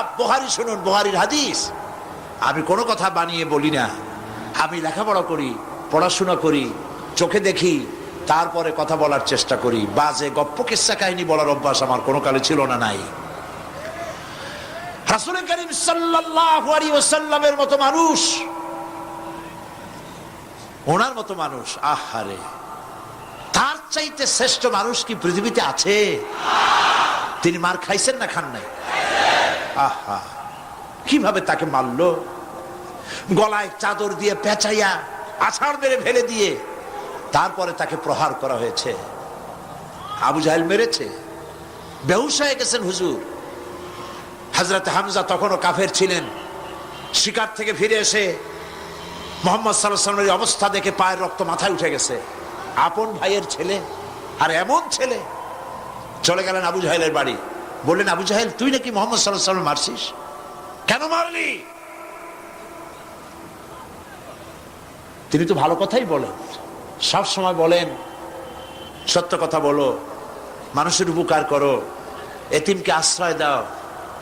খাব্বাব বহারি শুনুন, বহারির হাদিস। আমি কোনো কথা বানিয়ে বলি না। আমি লেখাপড়া করি, পড়াশোনা করি, চোখে দেখি, তারপরে কথা বলার চেষ্টা করি। বাজে, গপ্প কিস্সা কাহিনী বলার অভ্যাস আমার কোনো কালে ছিল না, নাই। রাসুল করিম সাল্লাল্লাহু মতো মানুষ। ওনার মতো মানুষ, আহারে। তার চাইতে শ্রেষ্ঠ মানুষ কি পৃথিবীতে আছে? তিনি মার খাইছেন না, খান নাই? কীভাবে তাকে মারলো? গলায় চাদর দিয়ে পেঁচাইয়া আছাড় মেরে ফেলে দিয়ে তারপরে তাকে প্রহার করা হয়েছে। আবু জাহেল মেরেছে। বেহুশ গেছেন হুজুর। হাজরত হামজা তখনও কাফের ছিলেন। শিকার থেকে ফিরে এসে মোহাম্মদ সাল্লামের অবস্থা দেখে পায়ের রক্ত মাথায় উঠে গেছে। আপন ভাইয়ের ছেলে আর এমন ছেলে। চলে গেলেন আবু জাহেলের বাড়ি। বললেন, আবু জাহেল, তুই নাকি মোহাম্মদ সাল্লাহ সাল্লাম মারছিস? কেন মারলি? তিনি তো ভালো কথাই বলেন। সব সময় বলেন, সত্য কথা বলো, মানুষের উপকার করো, এতিমকে আশ্রয় দাও।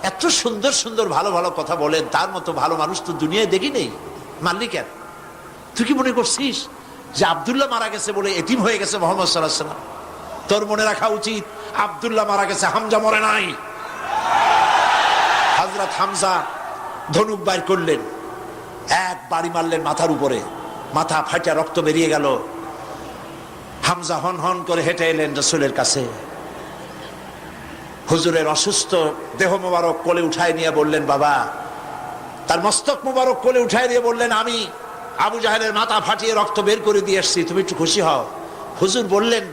এত সুন্দর সুন্দর, ভালো ভালো কথা বলেন, তার মতো ভালো মানুষ তো দুনিয়ায় দেখি নেই। মারলি কেন? তুই কি মনে করছিস যে আবদুল্লাহ মারা গেছে বলে এতিম হয়ে গেছে মোহাম্মদ সাল্লাহ সাল্লাম তোর মনে রাখা উচিত আবদুল্লাহ মারা গেছে, হামজা মরে নাই। হজরত হামজা ধনুক বাইর করলেন, এক বাড়ি মারলেন মাথার উপরে, মাথা ফাটা রক্ত বেরিয়ে গেল। হামজা হন হন করে হেঁটে এলেন রসুলের কাছে। হুজুরের অসুস্থ দেহ মোবারক কোলে উঠায় নিয়ে বললেন, বাবা, তার মস্তক মোবারক কোলে উঠায় নিয়ে বললেন, আমি আবু জাহেলের মাথা ফাটিয়ে রক্ত বের করে দিয়ে এসছি, তুমি একটু খুশি হও। হুজুর বললেন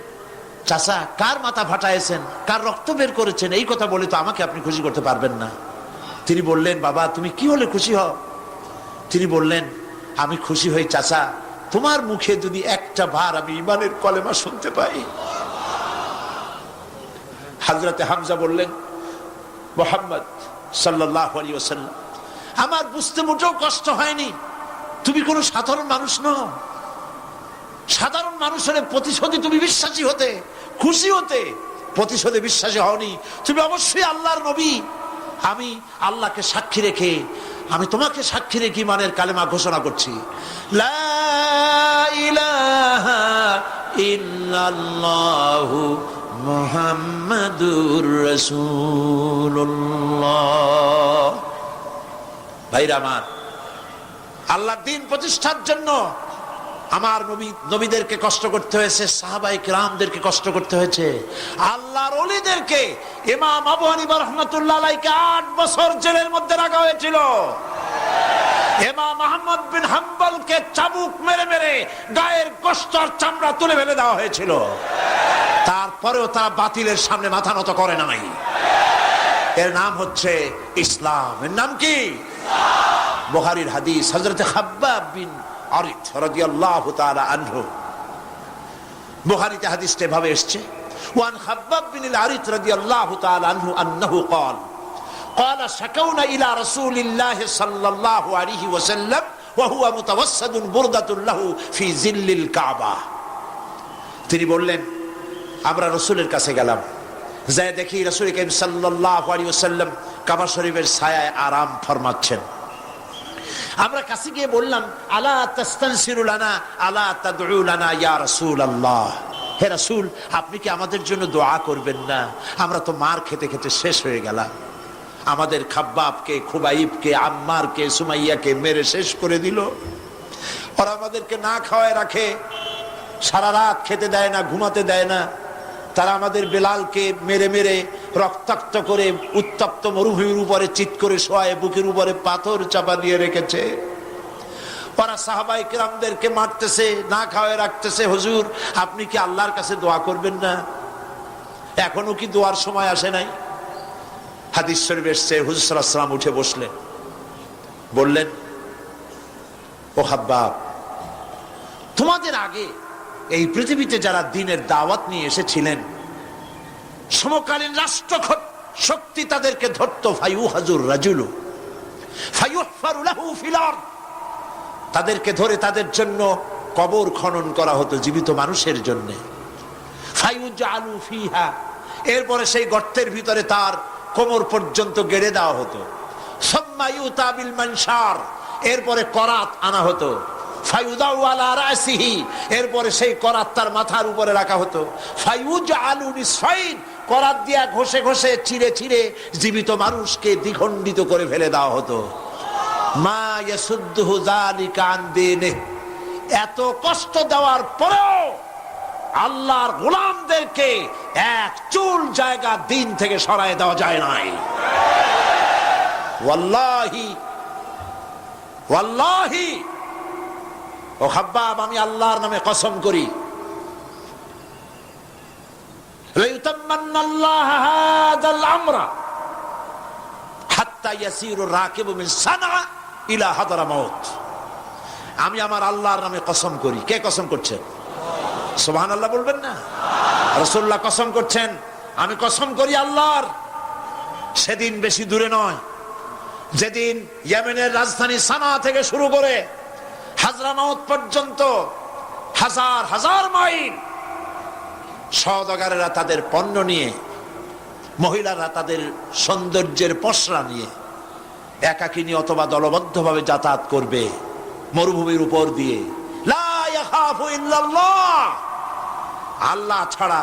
চাচা, কার মাথা ফাটাইছেন? কার রক্ত বের করেছেন? এই কথা বলে তো আমাকে আপনি খুশি করতে পারবেন না। তিনি বললেন, বাবা, তুমি কি হলে খুশি হও? তিনি বললেন, আমি খুশি হই চাচা, তোমার মুখে যদি একটা বার আমি ইমানের কলেমা শুনতে পাই। হাজরতে হামজা বললেন, মোহাম্মদ সাল্লাহ ওসাল্লাম আমার বুঝতে মোটেও কষ্ট হয়নি। তুমি কোনো সাধারণ মানুষ নও। সাধারণ মানুষের প্রতিশোধে তুমি বিশ্বাসী হতে, খুশি হতে প্রতিশোধে বিশ্বাসী হওনি। তুমি অবশ্যই আল্লাহর নবী। আমি আল্লাহকে সাক্ষী রেখে, আমি তোমাকে সাক্ষী রেখে ইমানের কালেমা ঘোষণা করছি। ভাইরা আমার, আল্লাহর দিন প্রতিষ্ঠার জন্য আমার নবী, নবীদেরকে কষ্ট করতে হয়েছে সাহাবাই রামদেরকে কষ্ট করতে হয়েছে। আল্লাহর অলিদেরকে ইমাম আবু আলাইকে আট বছর জেলের মধ্যে রাখা হয়েছিল। গায়ের কষ্ট চামড়া তুলে ফেলে দেওয়া হয়েছিল। তারপরেও তারা বাতিলের সামনে মাথা নত করে নাই। এর নাম হচ্ছে ইসলাম। এর নাম কি? বুহারির হাদিস হজরত খাব্বাব বিন আরিত রাদিয়াল্লাহু তাআলা আনহু বুখারীতে হাদিসটা এভাবে এসেছে ওয়ান খাব্বাব বিন আরিত রাদিয়াল্লাহু তাআলা আনহু আন্নাহু قال قال شكونا الى رسول الله صلى الله عليه وسلم وهو متوسد بردة له في ظل الكعبة তিনি বললেন আমরা রসুলের কাছে গেলাম যাই দেখি রসুল করিম সাল্লাল্লাহু আলাইহি ওয়াসাল্লাম কাবা শরীফের ছায়ায় আরাম ফরমাচ্ছেন আমরা কাছে গিয়ে বললাম, আলা তাস্তানসিরুলানা আলা তাদউলানা ইয়া রাসূলুল্লাহ? হে রাসূল, আপনি কি আমাদের জন্য দোয়া করবেন না? আমরা তো মার খেতে খেতে শেষ হয়ে গেলাম। আমাদের খাব্বাবকে, খুবাইবকে, আম্মারকে, সুমাইয়াকে মেরে শেষ করে দিল। ওরা আমাদেরকে না খাওয়ায় রাখে। সারা রাত খেতে দেয় না, ঘুমাতে দেয় না। তারা আমাদের বেলালকে মেরে মেরে রক্তাক্ত করে উত্তপ্ত মরুভূমির উপরে চিত করে শোয়ায়, বুকের উপরে পাথর চাপা দিয়ে রেখেছে। ওরা সাহাবাই কিরামদেরকে মারতেছে, না খাওয়ায় রাখতেছে, হুজুর, আপনি কি আল্লাহর কাছে দোয়া করবেন না? এখনও কি দোয়ার সময় আসে নাই? হাদিস শরীফ এসছে, হুজুর সাল্লাম উঠে বসলেন। বললেন, ও হাব্বাব, তোমাদের আগে এই পৃথিবীতে যারা দিনের দাওয়াত নিয়ে এসেছিলেন, সমকালীন রাষ্ট্র শক্তি তাদেরকে ধরত ফাইউ হাজুর রাজুলু তাদেরকে ধরে তাদের জন্য কবর খনন করা হতো জীবিত মানুষের জন্য। এরপরে সেই গর্তের ভিতরে তার কোমর পর্যন্ত গেড়ে দেওয়া হতো। সুম্মা ইউতা বিল মানশার এরপরে করাত আনা হতো। এরপরে সেই করাত তার মাথার উপরে রাখা হতো। ফায়ুজ আলু নিসফাইন। করাত দিয়া ঘষে ঘষে চিড়ে চিড়ে জীবিত মানুষকে দ্বিখণ্ডিত করে ফেলে দেওয়া হতো। মা। এত কষ্ট দেওয়ার পরেও আল্লাহর গোলামদেরকে এক চুল জায়গা দিন থেকে সরায় দেওয়া যায় নাই। ওয়াল্লাহি ওয়াল্লাহি। ও হাব্বাব আমি আল্লাহর নামে কসম করি। আমি আমার আল্লাহর নামে কসম করি। কে কসম করছেন? সোহান আল্লাহ বলবেন না। রসুল্লাহ কসম করছেন। আমি কসম করি আল্লাহর। সেদিন বেশি দূরে নয়। যেদিন ইয়ামেনের রাজধানী সানা থেকে শুরু করে হাজরামাউত পর্যন্ত হাজার হাজার মাইল সওদাগারেরা তাদের পণ্য নিয়ে, মহিলারা তাদের সৌন্দর্যের পসরা নিয়ে একাকিনী অথবা দলবদ্ধভাবে যাতায়াত করবে, মরুভূমির উপর দিয়ে। আল্লাহ ছাড়া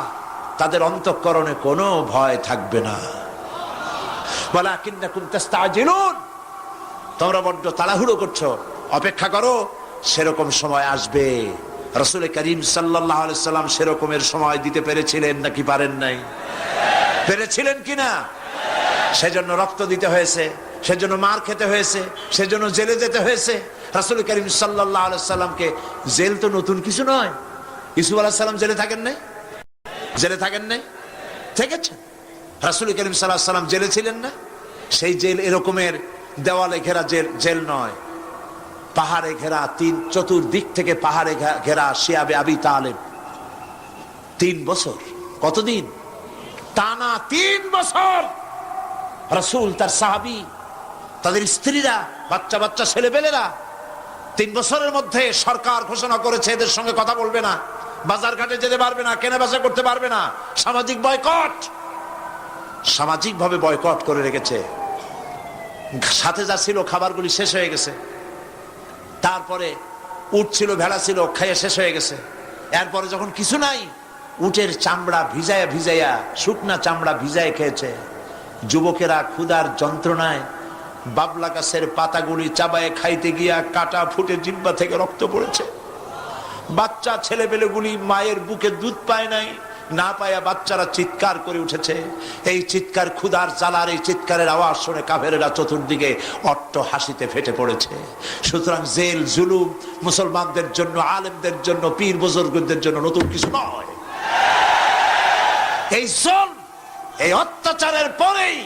তাদের অন্তঃকরণে কোনো ভয় থাকবে না। ওয়ালাকিন্নাকুম তাস্তাজিলুন! তোমরা বড্ড তাড়াহুড়ো করছ। অপেক্ষা করো। সেরকম সময় আসবে। রসুল করিম সাল্লাম সেরকমের সময় দিতে পেরেছিলেন নাকি পারেন নাই? পেরেছিলেন কিনা সেজন্য রক্ত দিতে হয়েছে, সেজন্য মার খেতে হয়েছে, সেজন্য জেলে যেতে হয়েছে। রাসুল করিম সাল্লাহ সাল্লামকে জেল তো নতুন কিছু নয়। ইসুফ আলাহ সাল্লাম জেলে থাকেন নাই? জেলে থাকেন নাই? থেকেছেন? রাসুল করিম সাল্লাহ সাল্লাম জেলে ছিলেন না? সেই জেল এরকমের দেওয়ালে ঘেরা জেল জেল নয়। পাহাড়ে ঘেরা তিন চতুর্দিক থেকে পাহাড়ে ঘেরা শিয়াবে আবি তালেব। তিন বছর। কতদিন? টানা তিন বছর। রসুল, তার সাহাবি, তাদের স্ত্রীরা, বাচ্চা বাচ্চা ছেলেপেলেরা তিন বছরের মধ্যে সরকার ঘোষণা করেছে, এদের সঙ্গে কথা বলবে না। বাজার ঘাটে যেতে পারবে না, কেনা বেচা করতে পারবে না। সামাজিক বয়কট। সামাজিক ভাবে বয়কট করে রেখেছে। সাথে যা ছিল, খাবারগুলি শেষ হয়ে গেছে। তারপরে উট ছিল, ভেড়া ছিল, খাইয়ে শেষ হয়ে গেছে। এরপরে যখন কিছু নাই, উটের চামড়া ভিজায়া ভিজাইয়া শুকনা চামড়া ভিজায় খেয়েছে। যুবকেরা ক্ষুধার যন্ত্রণায় বাবলা গাছের পাতাগুলি চাবায়ে খাইতে গিয়া কাটা ফুটে জিব্বা থেকে রক্ত পড়েছে। বাচ্চা ছেলেপেলেগুলি মায়ের বুকে দুধ পায় নাই। না পায়া বাচ্চারা চিৎকার করে উঠেছে। এই চিৎকার ক্ষুধার জ্বালার এই চিৎকারের আওয়াজ শুনে কাফেরেরা চতুর্দিকে অট্ট হাসিতে ফেটে পড়েছে। সুতরাং জেল, জুলুম, মুসলমানদের জন্য, আলেমদের জন্য, পীর বুজুর্গদের জন্য নতুন কিছু নয়। এই জল এই অত্যাচারের পরেই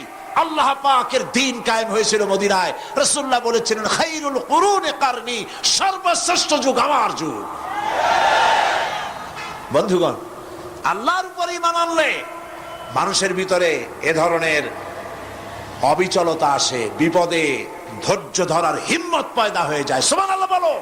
আল্লাহ পাকের দিন কায়েম হয়েছিল মদিনায়। রসুল্লাহ বলেছিলেন, খাইরুল কুরুনে কারনি, সর্বশ্রেষ্ঠ যুগ আমার যুগ। বন্ধুগণ আল্লাহর উপর ইমান আনলে মানুষের ভিতরে এ ধরনের অবিচলতা আসে, বিপদে ধৈর্য ধরার হিম্মত পয়দা হয়ে যায়। সোমান আল্লাহ বলো।